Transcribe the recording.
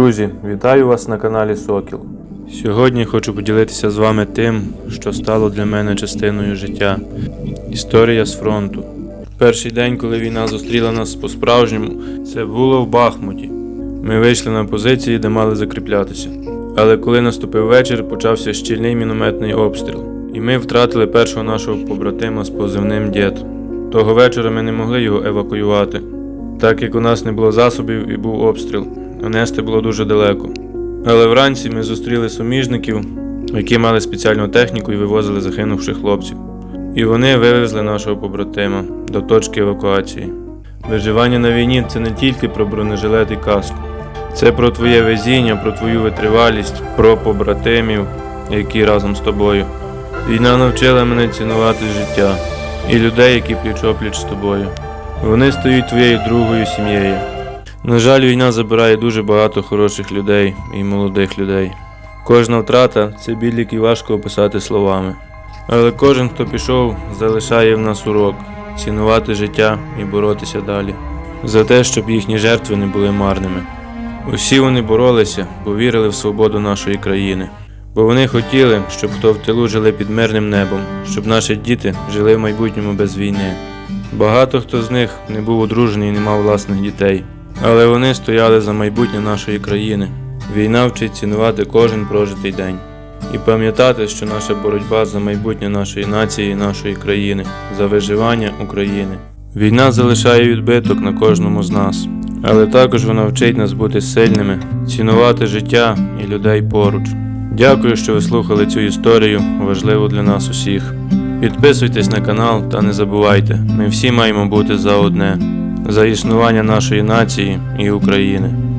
Друзі, вітаю вас на каналі Сокіл. Сьогодні хочу поділитися з вами тим, що стало для мене частиною життя. Історія з фронту. Перший день, коли війна зустріла нас по-справжньому, це було в Бахмуті. Ми вийшли на позиції, де мали закріплятися. Але коли наступив вечір, почався щільний мінометний обстріл, і ми втратили першого нашого побратима з позивним дід. Того вечора ми не могли його евакуювати, так як у нас не було засобів і був обстріл, нести було дуже далеко. Але вранці ми зустріли суміжників, які мали спеціальну техніку і вивозили загинувших хлопців. І вони вивезли нашого побратима до точки евакуації. Виживання на війні це не тільки про бронежилет і каску. Це про твоє везіння, про твою витривалість, про побратимів, які разом з тобою. Війна навчила мене цінувати життя і людей, які пліч-опліч з тобою. Вони стають твоєю другою сім'єю. На жаль, війна забирає дуже багато хороших людей і молодих людей. Кожна втрата це біль, який важко описати словами. Але кожен, хто пішов, залишає в нас урок цінувати життя і боротися далі. За те, щоб їхні жертви не були марними. Усі вони боролися, бо вірили в свободу нашої країни. Бо вони хотіли, щоб хто в тилу жили під мирним небом, щоб наші діти жили в майбутньому без війни. Багато хто з них не був одружений і не мав власних дітей, але вони стояли за майбутнє нашої країни. Війна вчить цінувати кожен прожитий день і пам'ятати, що наша боротьба за майбутнє нашої нації, і нашої країни, за виживання України. Війна залишає відбиток на кожному з нас, але також вона вчить нас бути сильними, цінувати життя і людей поруч. Дякую, що ви слухали цю історію, важливу для нас усіх. Підписуйтесь на канал та не забувайте, ми всі маємо бути за одне, за існування нашої нації і України.